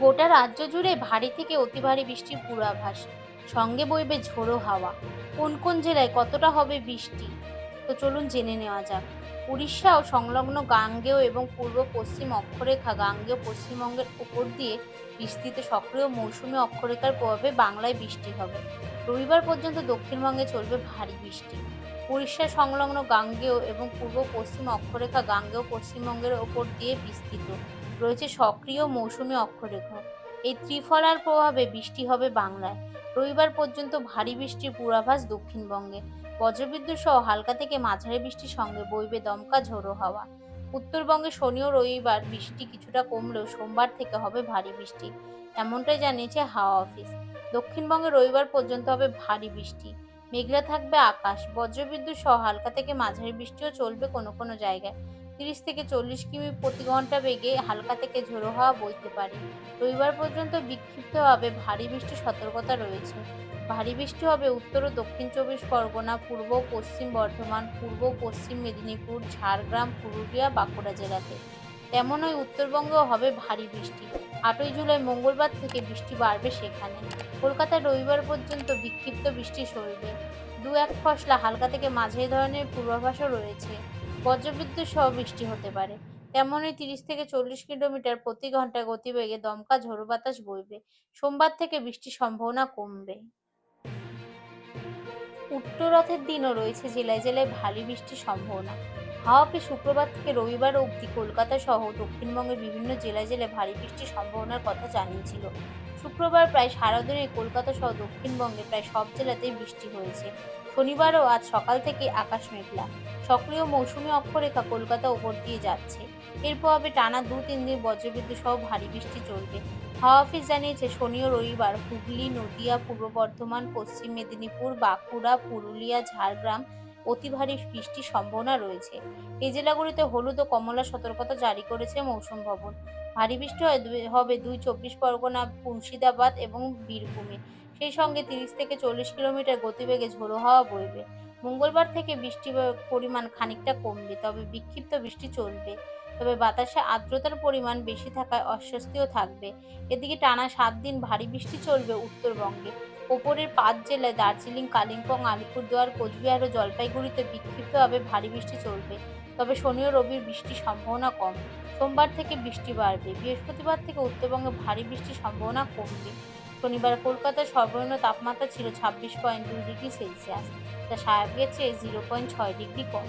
গোটা রাজ্য জুড়ে ভারী থেকে অতি ভারী বৃষ্টির পূর্বাভাস। সঙ্গে বইবে ঝোড়ো হাওয়া। কোন কোন জেলায় কতটা হবে বৃষ্টি? তো চলুন জেনে নেওয়া যাক। উড়িষ্যা ও সংলগ্ন গাঙ্গেয় এবং পূর্ব পশ্চিম অক্ষরেখা গাঙ্গেয় পশ্চিমবঙ্গের উপর দিয়ে বিস্তৃত সক্রিয় মৌসুমী অক্ষরেখার প্রভাবে বাংলায় বৃষ্টি হবে। রবিবার পর্যন্ত দক্ষিণবঙ্গে চলবে ভারী বৃষ্টি। উড়িষ্যা সংলগ্ন গাঙ্গেয় এবং পূর্ব পশ্চিম অক্ষরেখা গাঙ্গেয় পশ্চিমবঙ্গের ওপর দিয়ে বিস্তৃত। রয়েছে সক্রিয় মৌসুমি অক্ষরেখা। এই ত্রিফলার প্রভাবে বৃষ্টি হবে বাংলায়। রবিবার পর্যন্ত ভারী বৃষ্টির পূর্বাভাস দক্ষিণবঙ্গে। বজ্রবিদ্যুৎ সহ হালকা থেকে মাঝারি বৃষ্টির সঙ্গে বইবে দমকা ঝোড়ো হাওয়া। উত্তরবঙ্গে শনি ও রবিবার বৃষ্টি কিছুটা কমলেও সোমবার থেকে হবে ভারী বৃষ্টি। এমনটাই জানিয়েছে হাওয়া অফিস। দক্ষিণবঙ্গে রবিবার পর্যন্ত হবে ভারী বৃষ্টি। মেঘলা থাকবে আকাশ। বজ্রবিদ্যুৎ সহ হালকা থেকে মাঝারি বৃষ্টিও চলবে কোনো কোনো জায়গায়। তিরিশ থেকে চল্লিশ কিমি প্রতি ঘণ্টা বেগে হালকা থেকে ঝোড়ো হাওয়া বইতে পারে। রবিবার পর্যন্ত বিক্ষিপ্তভাবে ভারী বৃষ্টির সতর্কতা রয়েছে। ভারী বৃষ্টি হবে উত্তর ও দক্ষিণ চব্বিশ পরগনা, পূর্ব পশ্চিম বর্ধমান, পূর্ব পশ্চিম মেদিনীপুর, ঝাড়গ্রাম, পুরুলিয়া, বাঁকুড়া জেলাতে। তেমনই উত্তরবঙ্গেও হবে ভারী বৃষ্টি। আটই জুলাই মঙ্গলবার থেকে বৃষ্টি বাড়বে সেখানে। কলকাতায় রবিবার পর্যন্ত বিক্ষিপ্ত বৃষ্টি চলবে দু এক ফসলা হালকা থেকে মাঝারি ধরনের পূর্বাভাসও রয়েছে। বজ্রবিদ্যুৎ সহ বৃষ্টি হতে পারে। তেমনই তিরিশ থেকে চল্লিশ কিলোমিটার প্রতি ঘণ্টা গতিবেগে দমকা ঝোড়ো বাতাস বইবে। সোমবার থেকে বৃষ্টির সম্ভাবনা কমবে। উত্তরথের দিনও রয়েছে জেলায় জেলায় ভারী বৃষ্টির সম্ভাবনা। হাওয়া শুক্রবার থেকে রবিবার অবধি কলকাতা সহ দক্ষিণবঙ্গের বিভিন্ন জেলায় জেলায় ভারী বৃষ্টির সম্ভাবনার কথা জানিয়েছিল। শুক্রবার প্রায় সারাদিনে কলকাতা সহ দক্ষিণবঙ্গে প্রায় সব জেলাতেই বৃষ্টি হয়েছে। শনিবারও আজ সকাল থেকে আকাশ মেঘলা। সক্রিয় মৌসুমী অক্ষরেখা কলকাতা উপর দিয়ে যাচ্ছে। এর প্রভাবে টানা দু, তিন দিন বজ্রবিদ্যুৎ সহ ভারী বৃষ্টি চলবে। হাওয়া অফিস জানিয়েছে, শনি ও রবিবার হুগলি, নদিয়া, পূর্ব বর্ধমান, পশ্চিম মেদিনীপুর, বাঁকুড়া, পুরুলিয়া, ঝাড়গ্রাম অতি ভারী বৃষ্টির সম্ভাবনা রয়েছে। এই জেলাগুলিতে হলুদ ও কমলা সতর্কতা জারি করেছে মৌসুম ভবন। ভারী বৃষ্টি হবে দুই চব্বিশ পরগনা, মুর্শিদাবাদ এবং বীরভূমে। সেই সঙ্গে তিরিশ থেকে চল্লিশ কিলোমিটার গতিবেগে ঝোড়ো হাওয়া বইবে। মঙ্গলবার থেকে বৃষ্টির পরিমাণ খানিকটা কমবে, তবে বিক্ষিপ্ত বৃষ্টি চলবে। তবে বাতাসে আর্দ্রতার পরিমাণ বেশি থাকায় অস্বস্তিও থাকবে। এদিকে টানা সাত দিন ভারী বৃষ্টি চলবে উত্তরবঙ্গে। ওপরের পাঁচ জেলায় দার্জিলিং, কালিম্পং, আলিপুরদুয়ার, কোচবিহার ও জলপাইগুড়িতে বিক্ষিপ্তভাবে ভারী বৃষ্টি চলবে। তবে শনি ও রবির বৃষ্টির সম্ভাবনা কম। সোমবার থেকে বৃষ্টি বাড়বে। বৃহস্পতিবার থেকে উত্তরবঙ্গে ভারী বৃষ্টির সম্ভাবনা কমবে। শনিবার কলকাতার সর্বনিম্ন তাপমাত্রা ছিল ছাব্বিশ পয়েন্ট দুই ডিগ্রি সেলসিয়াস। যা স্বাভাবিকের চেয়ে জিরো পয়েন্ট ছয় ডিগ্রি কম।